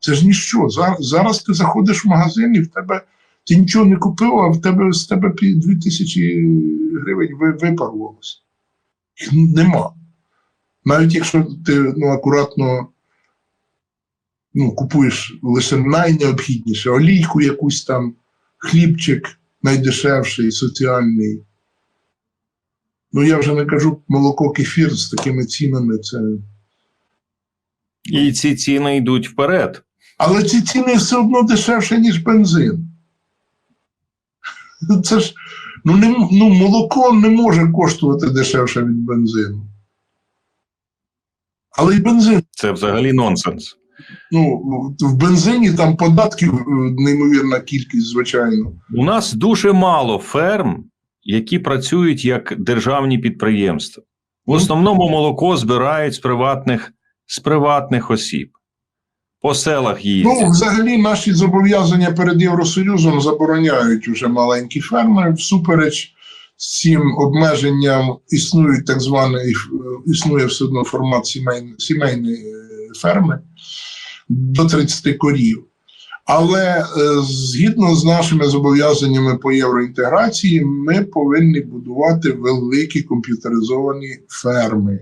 Це ж ніщо. Зараз, ти заходиш в магазин і в тебе ти нічого не купив, а в тебе з тебе пі- 2000 гривень ви- випарувалося. Нема. Навіть якщо ти ну, акуратно ну, купуєш лише найнеобхідніше, олійку якусь там, хлібчик найдешевший, соціальний. Ну, я вже не кажу молоко кефір з такими цінами. Це... І ці ціни йдуть вперед. Але ці ціни все одно дешевше, ніж бензин. Це ж ну, не, ну, молоко не може коштувати дешевше від бензину. Але і бензин Це взагалі нонсенс. Ну, в бензині там податків е, неймовірна кількість, звичайно. У нас дуже мало ферм, які працюють як державні підприємства. В основному молоко збирають з приватних, з приватних осіб. По селах їздять. Ну, взагалі, наші зобов'язання перед Євросоюзом забороняють уже маленькі ферми. Всупереч цим обмеженням існують так званий, існує все одно формат сімейної, сімейної е, ферми до 30 корів. Але е, згідно з нашими зобов'язаннями по євроінтеграції, ми повинні будувати великі комп'ютеризовані ферми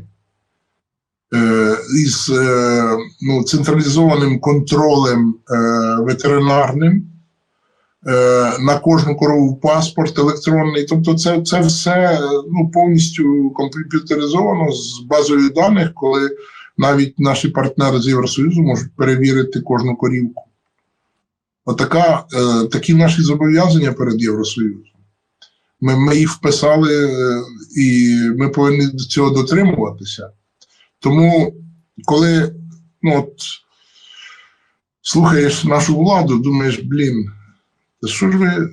із е, ну, централізованим контролем е, ветеринарним. е, На кожну корову паспорт електронний. Тобто, це, це все е, ну, повністю комп'ютеризовано з базою даних, коли навіть наші партнери з Євросоюзу можуть перевірити кожну корівку. Отака, е, такі наші зобов'язання перед Євросоюзом. Ми, ми їх вписали, е, і ми повинні до цього дотримуватися. Тому, коли ну, от, слухаєш нашу владу, думаєш, блін, що ж ви,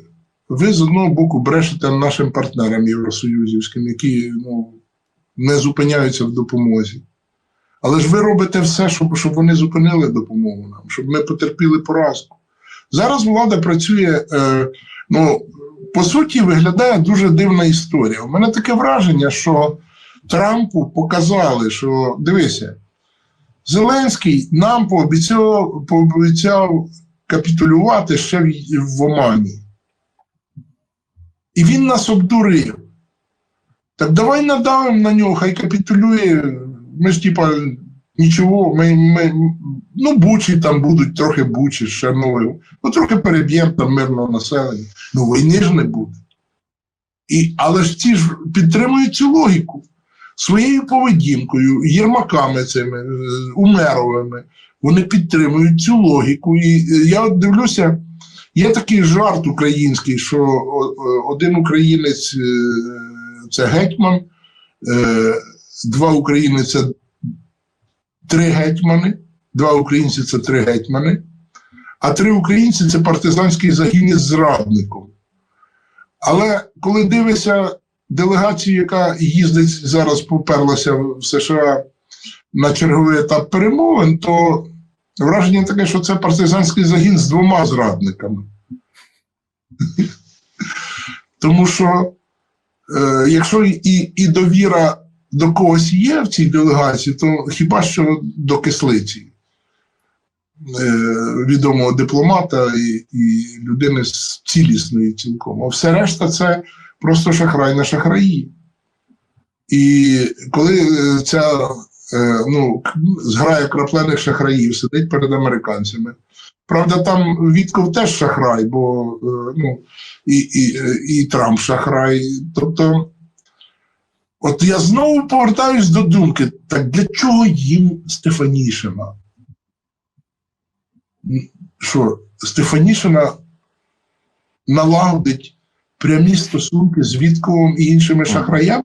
ви з одного боку брешете нашим партнерам євросоюзівським, які ну, не зупиняються в допомозі. Але ж ви робите все, щоб, щоб вони зупинили допомогу нам, щоб ми потерпіли поразку. Зараз влада працює, е, ну, по суті, виглядає дуже дивна історія. У мене таке враження, що Трампу показали, що дивися, Зеленський нам пообіцяв, пообіцяв капітулювати ще в, в Омані. І він нас обдурив. Так давай надавимо на нього, хай капітулює. Ми ж типа нічого, ми, ми, ну, бучі там будуть, трохи бучі, ще ну, ну трохи переб'ємо там мирного населення. Ну, війни ж не буде. І, але ж ці ж підтримують цю логіку своєю поведінкою, єрмаками цими, е, умеровими, вони підтримують цю логіку. І е, я дивлюся, є такий жарт український, що один українець е, це гетьман, два українці це три гетьмани, два українці це три гетьмани, а три українці це партизанський загін із зрадником. Але коли дивишся делегацію, яка їздить зараз, поперлася в США на черговий етап перемовин, то враження таке, що це партизанський загін з двома зрадниками. Тому що е, якщо і, довіра до когось є в цій делегації, то хіба що до кислиці. Е, відомого дипломата і, і людини з цілісної цілком. А все решта це просто шахрай на шахраї. І коли е, ця е, ну, зграя краплених шахраїв сидить перед американцями. Правда, там Вітков теж шахрай, бо е, ну, і, і, і Трамп шахрай. Тобто, от я знову повертаюсь до думки: так для чого їм Стефанішина? Що Стефанішина налагодить прямі стосунки з Вітковим і іншими шахраями?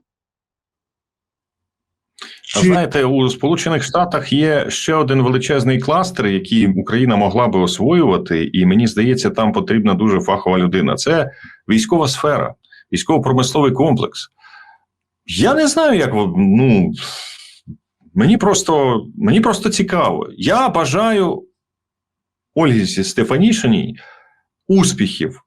Чи- знаєте, у Сполучених Штатах є ще один величезний кластер, який Україна могла би освоювати, і мені здається, там потрібна дуже фахова людина. Це військова сфера, військово-промисловий комплекс. Я не знаю, як ну мені просто мені просто цікаво. Я бажаю Ользі Стефанішиній успіхів.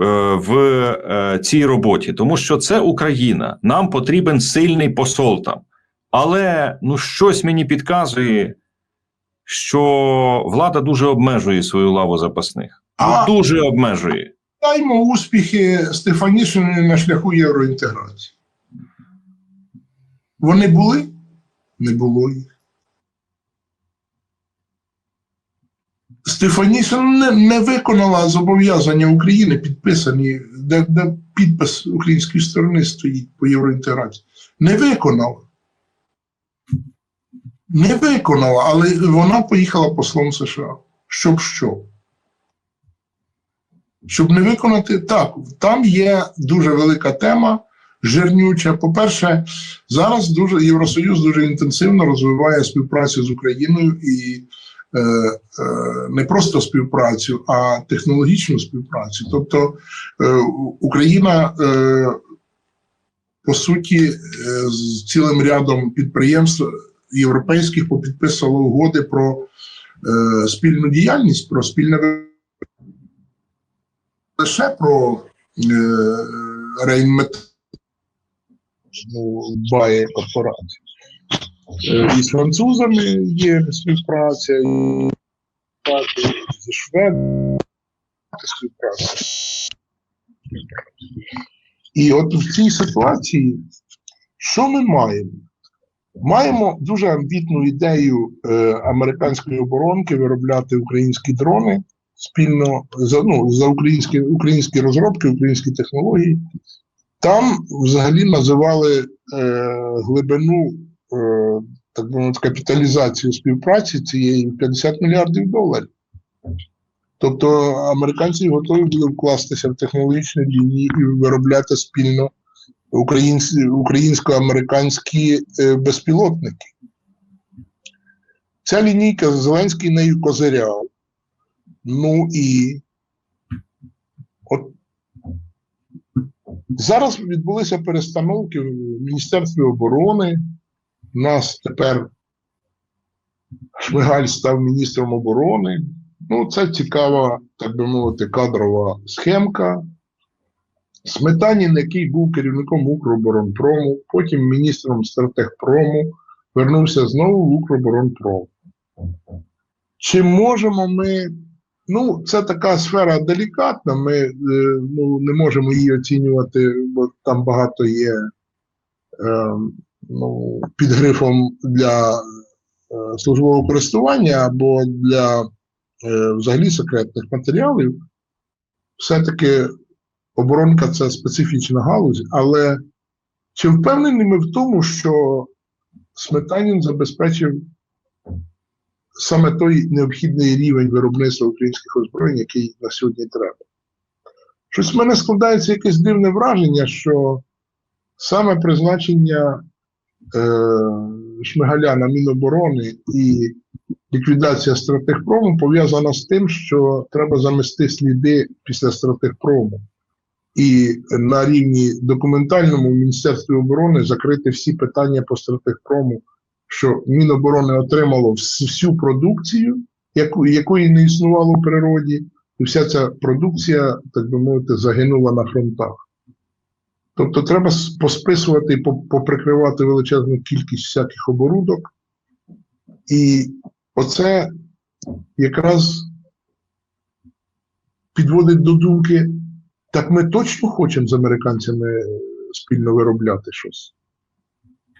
Е, В е, цій роботі, тому що це Україна. Нам потрібен сильний посол там. Але ну щось мені підказує, що влада дуже обмежує свою лаву запасних. Ну, А- дуже обмежує. Даймо успіхи Стефанішини на шляху євроінтеграції. Вони були? Не було їх. Стефанішина не, не виконала зобов'язання України, підписані, де, де підпис української сторони стоїть по євроінтеграції. Не виконала. Не виконала, але вона поїхала послом США. Щоб що? Щоб не виконати так, там є дуже велика тема, жирнюча. По-перше, зараз дуже Євросоюз дуже інтенсивно розвиває співпрацю з Україною і не просто співпрацю, а технологічну співпрацю. Тобто е, Україна, е, по суті, е, з цілим рядом підприємств європейських попідписувала угоди про е, спільну діяльність, про спільне лише про е, рейнмет ну, дбає корпорація. Е, І з французами є співпраця, і зі шведами співпраця. І от в цій ситуації, що ми маємо? Маємо дуже амбітну ідею е, американської оборонки виробляти українські дрони спільно за, ну, за українські, українські розробки, українські технології. Там взагалі називали е, глибину, так би мовити, капіталізацію співпраці цієї 50 мільярдів доларів. Тобто американці готові були вкластися в технологічні лінії і виробляти спільно українсько-американські е, безпілотники. Ця лінійка Зеленський нею козиряв. Ну і от зараз відбулися перестановки в Міністерстві оборони. Нас тепер Шмигаль став міністром оборони. Ну, це цікава, так би мовити, кадрова схемка. Сметанін, який був керівником Укроборонпрому, потім міністром стратегпрому, вернувся знову в Укроборонпром. Чи можемо ми. Ну, це така сфера делікатна, ми е, ну, не можемо її оцінювати, бо там багато є е, ну, під грифом для е, службового користування або для е, взагалі секретних матеріалів. Все-таки оборонка це специфічна галузь, але чи впевнені ми в тому, що Сметанін забезпечив саме той необхідний рівень виробництва українських озброєнь, який на сьогодні треба? Щось в мене складається якесь дивне враження, що саме призначення Шмигаля на Міноборони і ліквідація стратегпрому пов'язана з тим, що треба замести сліди після стратегпрому. І на рівні документальному в Міністерстві оборони закрити всі питання по стратегпрому, що Міноборони отримало всю продукцію, якої не існувало в природі, і вся ця продукція, так би мовити, загинула на фронтах. Тобто треба посписувати і поприкривати величезну кількість всяких оборудок. І оце якраз підводить до думки, так ми точно хочемо з американцями е, спільно виробляти щось?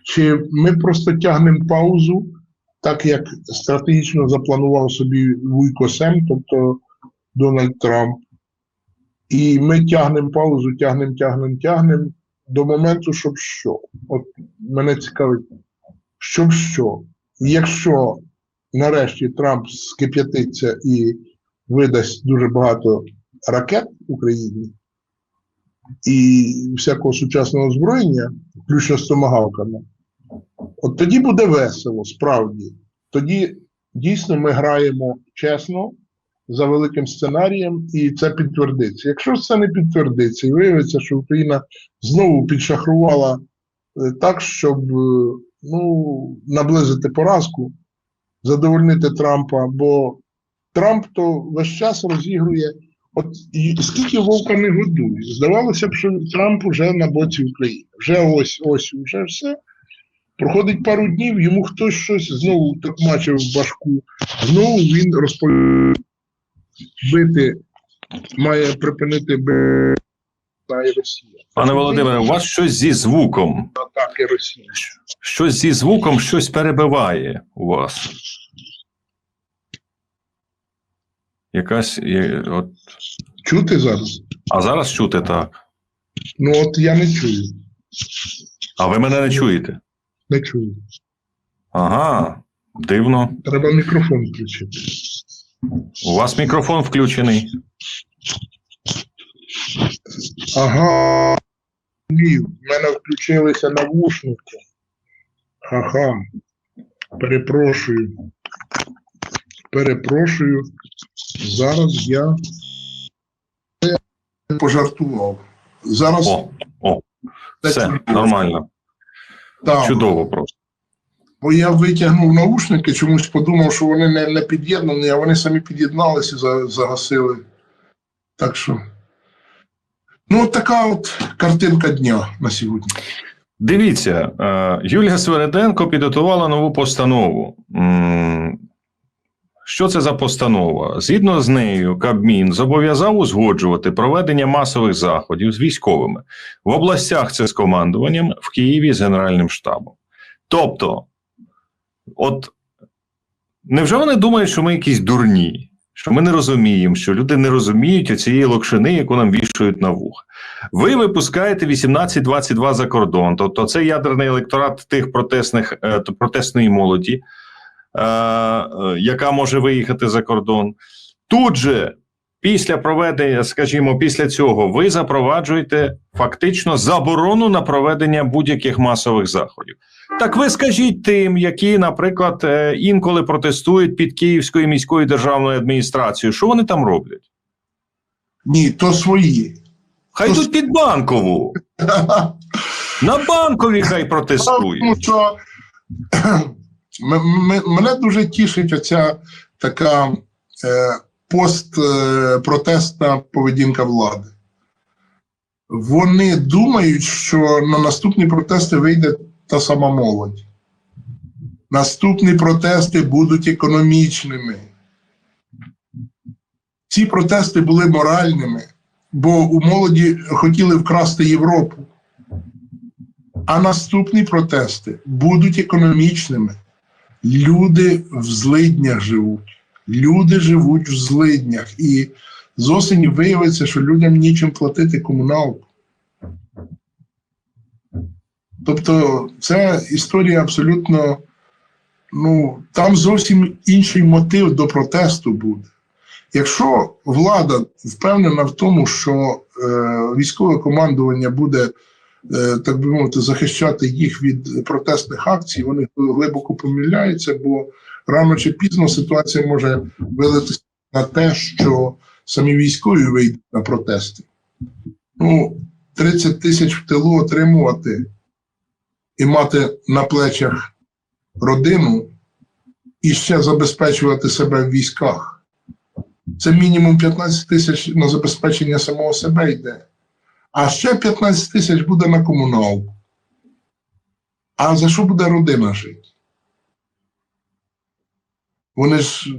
Чи ми просто тягнемо паузу, так як стратегічно запланував собі Вуйко Сем, тобто Дональд Трамп, і ми тягнемо паузу, тягнемо, тягнемо, тягнемо до моменту, щоб що? От мене цікавить, щоб що? Якщо нарешті Трамп скип'ятиться і видасть дуже багато ракет Україні і всякого сучасного озброєння, включно з томагавками, от тоді буде весело, справді. Тоді дійсно ми граємо чесно за великим сценарієм, і це підтвердиться. Якщо це не підтвердиться, і виявиться, що Україна знову підшахрувала е, так, щоб е, ну, наблизити поразку, задовольнити Трампа, бо Трамп то весь час розігрує. От скільки вовка не годує. Здавалося б, що Трамп уже на боці України. Вже ось ось, вже все. Проходить пару днів, йому хтось щось знову так мачив в башку. Знову він розповідає, бити має припинити бити Росія. Пане Володимире, у вас щось зі звуком. Атаки Росії. Щось зі звуком, щось перебиває у вас. Якась. От, Чути зараз? а зараз чути так. Ну от я не чую. А ви мене не чуєте? Не чую. Ага, дивно. Треба мікрофон включити. У вас мікрофон включений. Ага. Ні, в мене включилися навушники. Ага. Перепрошую. Перепрошую. Зараз я пожартував. Зараз О, о, все, нормально. Так, Чудово просто. Бо я витягнув наушники, чомусь подумав, що вони не, не під'єднані, а вони самі під'єдналися і загасили. Так що. Ну, от така от картинка дня на сьогодні. Дивіться, е, Юлія Свереденко підготувала нову постанову. Що це за постанова? Згідно з нею, Кабмін зобов'язав узгоджувати проведення масових заходів з військовими в областях це з командуванням, в Києві з Генеральним штабом. Тобто, от невже вони думають, що ми якісь дурні, що ми не розуміємо, що люди не розуміють оцієї локшини, яку нам вішають на вух? Ви випускаєте 18-22 за кордон, тобто це ядерний електорат тих протестних е, протестної молоді, е, е, яка може виїхати за кордон. Тут же, після проведення, скажімо, після цього, ви запроваджуєте фактично заборону на проведення будь-яких масових заходів. Так ви скажіть тим, які, наприклад, е, інколи протестують під Київською міською державною адміністрацією, що вони там роблять? Ні, то свої. Хай То йдуть під банкову. На банкові хай Тому протестують. що м- м- мене дуже тішить оця така е, постпротестна поведінка влади. Вони думають, що на наступні протести вийде та сама молодь. Наступні протести будуть економічними. Ці протести були моральними, бо у молоді хотіли вкрасти Європу. А наступні протести будуть економічними. Люди в злиднях живуть. Люди живуть в злиднях. І з осені виявиться, що людям нічим платити комуналку. Тобто, це історія абсолютно. Ну, там зовсім інший мотив до протесту буде. Якщо влада впевнена в тому, що е, військове командування буде е, так би мовити, захищати їх від протестних акцій, вони глибоко помиляються, бо рано чи пізно ситуація може вилитися на те, що самі військові вийдуть на протести. Ну, 30 тисяч в тилу отримувати і мати на плечах родину і ще забезпечувати себе в військах. Це мінімум 15 тисяч на забезпечення самого себе йде а ще 15 тисяч буде на комуналку. А за що буде родина жити? Вони ж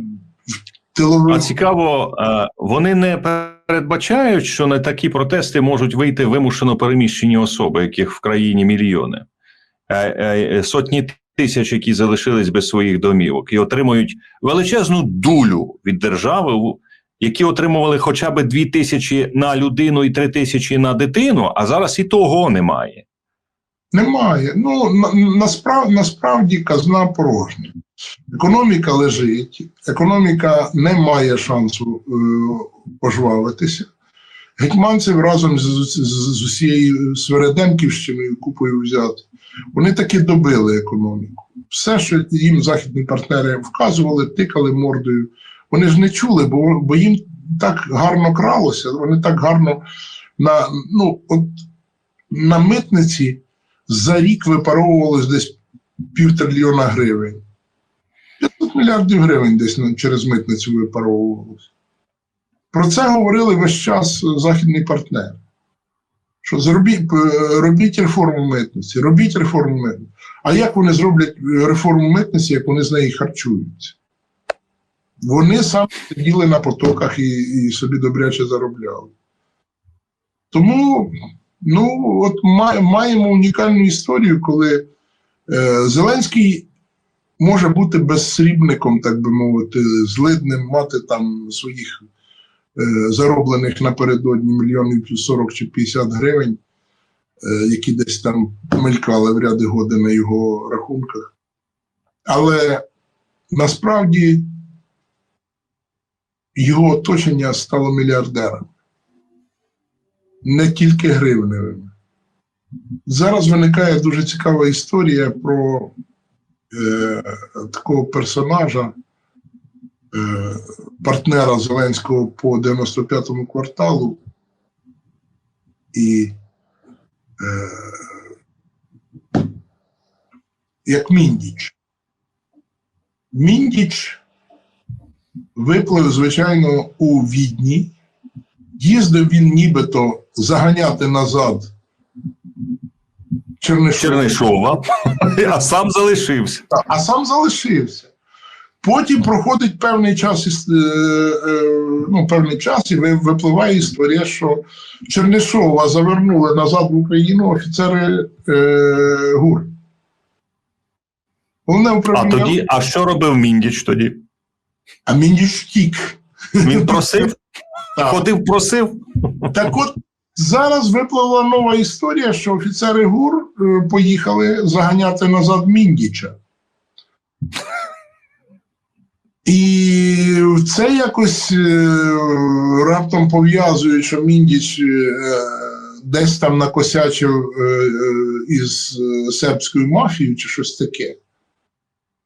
в. А цікаво, е, вони не передбачають, що на такі протести можуть вийти вимушено переміщені особи, яких в країні мільйони, сотні тисяч, які залишились без своїх домівок, і отримують величезну дулю від держави, які отримували хоча б дві тисячі на людину і три тисячі на дитину, а зараз і того немає. Немає. Ну, на, насправді, насправді казна порожня. Економіка лежить, економіка не має шансу е, пожвавитися. Гетьманцев разом з, з, з усією Свереденківщиною купою взяти, вони таки добили економіку. Все, що їм західні партнери вказували, тикали мордою. Вони ж не чули, бо, бо їм так гарно кралося, вони так гарно на, ну, от, на митниці за рік випаровувалось десь півтрильйона гривень. 500 мільярдів гривень десь через митницю випаровувалось. Про це говорили весь час західні партнери. Що зробіть, е, робіть реформу митниці, робіть реформу митниці. А як вони зроблять е, реформу митниці, як вони з неї харчуються? Вони самі сиділи на потоках і, і собі добряче заробляли. Тому ну, от ма- маємо унікальну історію, коли е, Зеленський може бути безсрібником, так би мовити, злидним, мати там своїх зароблених напередодні мільйонів 40 чи 50 гривень, е, які десь там мелькали в ряди годи на його рахунках. Але насправді його оточення стало мільярдером. Не тільки гривневими. Зараз виникає дуже цікава історія про е, такого персонажа, е, партнера Зеленського по 95-му кварталу. І е, як Міндіч. Міндіч виплив, звичайно, у Відні. Їздив він нібито заганяти назад Чернишова. Чернишова, а сам залишився. А сам залишився. Потім проходить певний час, е, е, ну, певний час, і випливає історія, що Чернишова завернули назад в Україну офіцери е, ГУР. Головне А тоді, а що робив Міндіч тоді? А Міндіч втік. Він просив, ходив, просив. Так от зараз випливла нова історія, що офіцери ГУР поїхали заганяти назад Міндіча. І це якось е, раптом пов'язує, що Міндіч е, десь там накосячив е, із сербською мафією чи щось таке.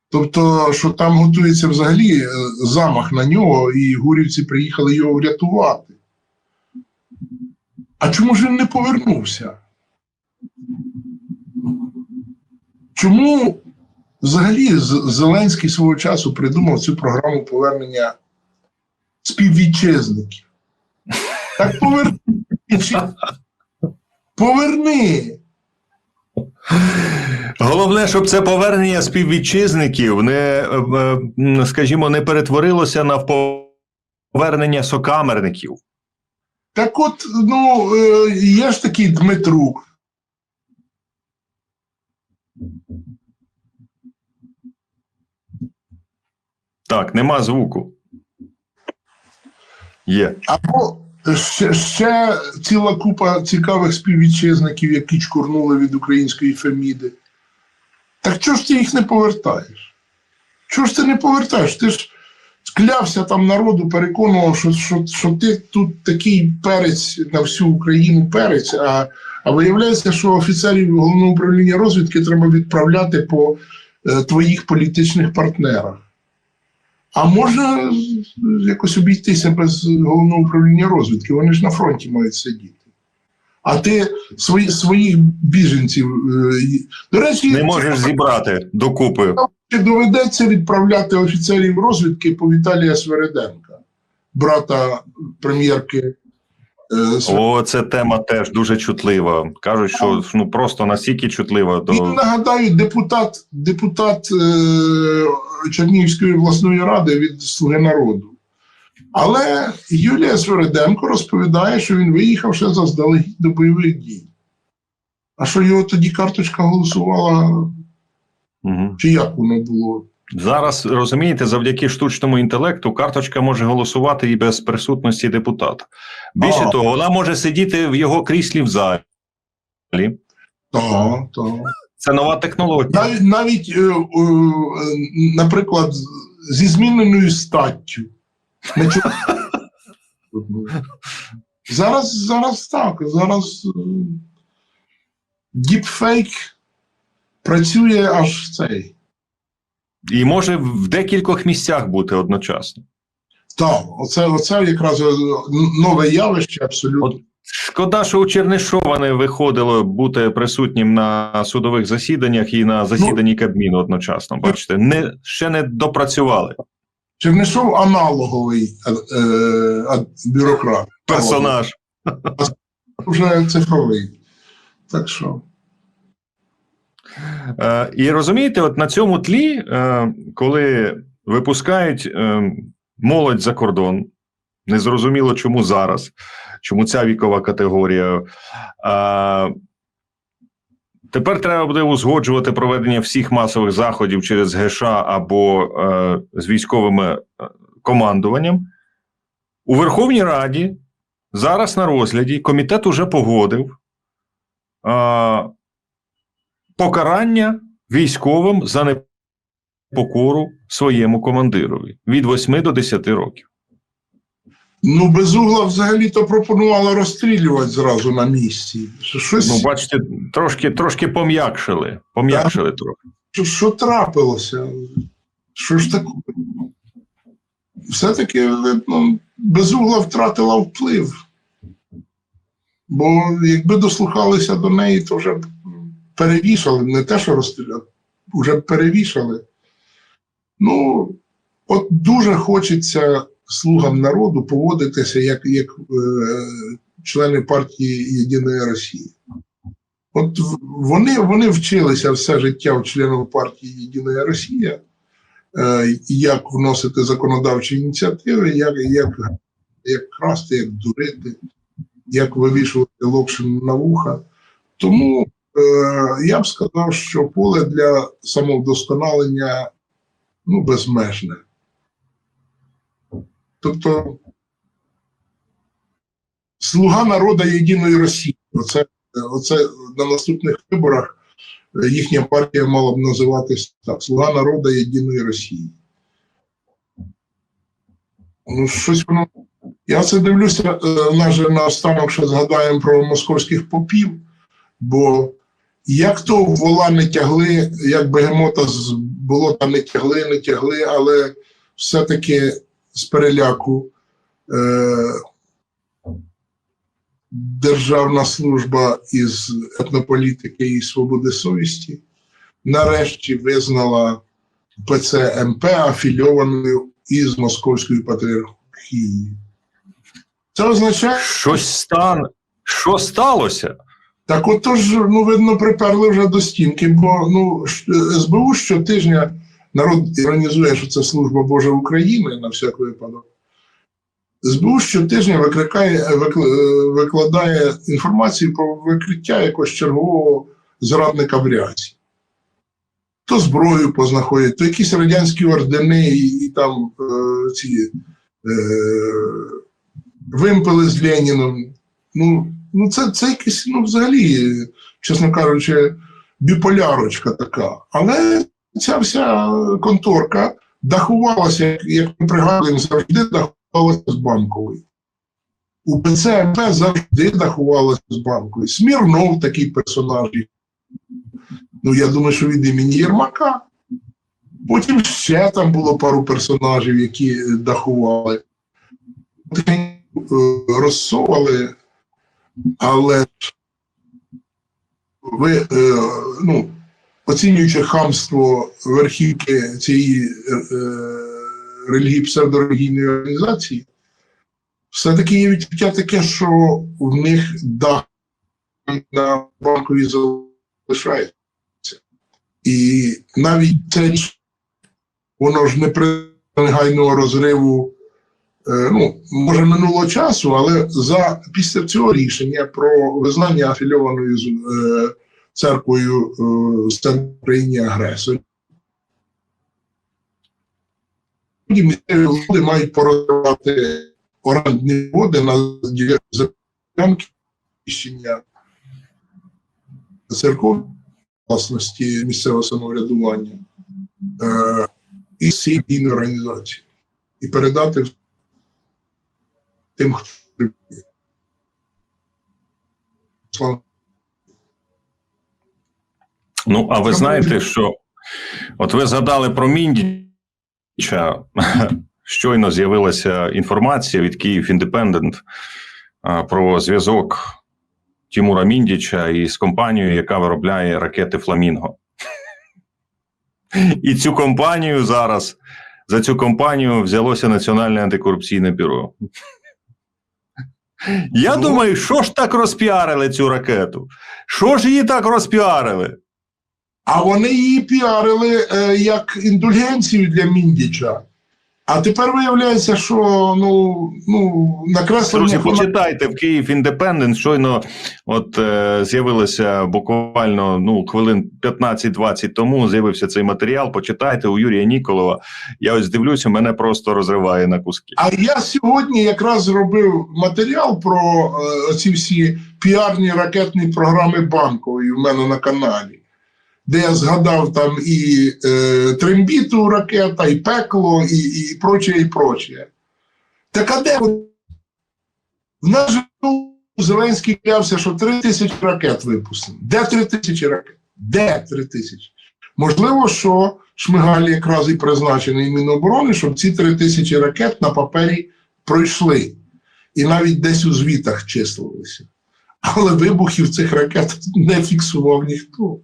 Тобто, що там готується взагалі замах на нього, і гурівці приїхали його врятувати. А чому ж він не повернувся? Чому взагалі Зеленський свого часу придумав цю програму повернення співвітчизників? Так поверни. Поверни. Головне, щоб це повернення співвітчизників не, е, е, скажімо, не перетворилося на повернення сокамерників. Так от, ну, е, є ж такий Дмитрук. Так, нема звуку. Є. Або ще, ще ціла купа цікавих співвітчизників, які чкурнули від української Феміди. Так чого ж ти їх не повертаєш? Чого ж ти не повертаєш? Ти ж клявся там народу, переконував, що, що, що ти тут такий перець на всю Україну перець, а, а виявляється, що офіцерів головного управління розвідки треба відправляти по е, твоїх політичних партнерах. А можна якось обійтися без головного управління розвідки, вони ж на фронті мають сидіти. А ти свої, своїх біженців. е, До речі, Не можеш зібрати докупи. чи доведеться відправляти офіцерів розвідки по Віталія Свереденка, брата прем'єрки. Е. О, це тема теж дуже чутлива. Кажуть, що ну просто настільки чутлива Він, до нагадаю, депутат, депутат е, Чернігівської обласної ради від Слуги народу. Але Юлія Свереденко розповідає, що він виїхав ще заздалегідь до бойових дій. А що його тоді карточка голосувала, Мгм. чи як воно було? Зараз розумієте, завдяки штучному інтелекту карточка може голосувати і без присутності депутата. Більше А. того, вона може сидіти в його кріслі в залі. Так, так. Це нова технологія. Навіть, навіть е, е, наприклад, зі зміненою статтю. Зараз, зараз так. Зараз е, діпфейк працює аж цей. І може в декількох місцях бути одночасно. Так, оце, оце якраз е, нове явище абсолютно. От Шкода, що у Чернишова не виходило бути присутнім на судових засіданнях і на засіданні Кабміну одночасно. Бачите, не ще не допрацювали Чернишов аналоговий е, е, бюрократ. персонаж. вже цифровий. Так що. Е, І розумієте, от на цьому тлі, е, коли випускають е, молодь за кордон, незрозуміло, чому зараз, чому ця вікова категорія. Тепер треба буде узгоджувати проведення всіх масових заходів через ГШ або з військовими е, командуванням. У Верховній Раді зараз на розгляді комітет уже погодив. Покарання військовим за непокору своєму командирові від 8 до 10 років. Ну, безугла взагалі-то пропонувала розстрілювати зразу на місці. Щось, Ну, бачите, трошки, трошки пом'якшили. Пом'якшили трохи. що, що трапилося? Що ж таке? Все-таки видно, безугла втратила вплив. Бо якби дослухалися до неї, то вже перевішали, не те, що розстріляли, вже перевішали. Ну, от дуже хочеться слугам народу поводитися як, як е, члени партії Єдиної Росії. От вони, вони вчилися все життя у членів партії Єдина Росія, е, як вносити законодавчі ініціативи, як, як, як красти, як дурити, як вивішувати локшин на вуха. Тому я б сказав, що поле для самовдосконалення ну, безмежне. Тобто, слуга народу єдиної Росії. Оце, оце на наступних виборах е, їхня партія мала б називатись так: Слуга народу єдиної Росії. Ну, щось воно. Я це дивлюся, е, наже на останок, що згадаємо про московських попів, бо як то вола не тягли, як бегемота з болота не тягли, не тягли, але все-таки з переляку е, Державна служба із етнополітики і свободи совісті нарешті визнала ПЦМП афільованою із Московською патріархією. Це означає, Щось стан. Що сталося? Так отож, ну, видно, приперли вже до стінки, бо ну, СБУ щотижня народ іронізує, що це служба Божа України на всяк випадок. СБУ щотижня викликає, е, викладає інформацію про викриття якогось чергового зрадника в рясі. То зброю познаходять, то якісь радянські ордени і, і там е, ці е, вимпели з Леніном. Ну, ну це, це якесь, ну, взагалі, чесно кажучи, біполярочка така. Але ця вся конторка дахувалася, як, ми пригадуємо, завжди дахувалася з банкової. У ПЦМП завжди дахувалася з банкової. Смірнов такий персонаж. Ну, я думаю, що від імені Єрмака. Потім ще там було пару персонажів, які дахували. Е, Розсовували, але ж ви, е, ну, оцінюючи хамство верхівки цієї е, релігії псевдорелігійної організації, все-таки є відчуття таке, що в них дах на банковій залишається. І навіть це воно ж не при негайного розриву, е, ну, може, минулого часу, але за, після цього рішення про визнання афільованою з е, церквою е, країні агресорі. Місцеві влади мають порозривати орендні води на ділянки рішення церков власності місцевого самоврядування е, і сім'їної організації. І передати тим, хто. Ну, а ви знаєте, що от ви згадали про Міндіча. Щойно з'явилася інформація від Київ Індепендент про зв'язок Тімура Міндіча із компанією, яка виробляє ракети Фламінго. І цю компанію зараз за цю компанію взялося Національне антикорупційне бюро. Я Ну. думаю, що ж так розпіарили цю ракету? Що ж її так розпіарили? А вони її піарили е, як індульгенцію для Міндіча. А тепер виявляється, що ну, ну, накреслення. Друзі, почитайте в Київ Індепендент. Щойно от е, з'явилося буквально ну хвилин 15-20 тому. З'явився цей матеріал. Почитайте у Юрія Ніколова. Я ось дивлюся, мене просто розриває на куски. А я сьогодні якраз зробив матеріал про е, ці всі піарні ракетні програми банкової в мене на каналі, де я згадав там і е, трембіту ракета, і пекло, і, і прочее, і прочее. Так а де в нас же Зеленський клявся, що три тисячі ракет випустимо. Де три тисячі ракет? Де три тисячі? Можливо, що Шмигаль якраз і призначений Міноборони, щоб ці три тисячі ракет на папері пройшли. І навіть десь у звітах числилися. Але вибухів цих ракет не фіксував ніхто.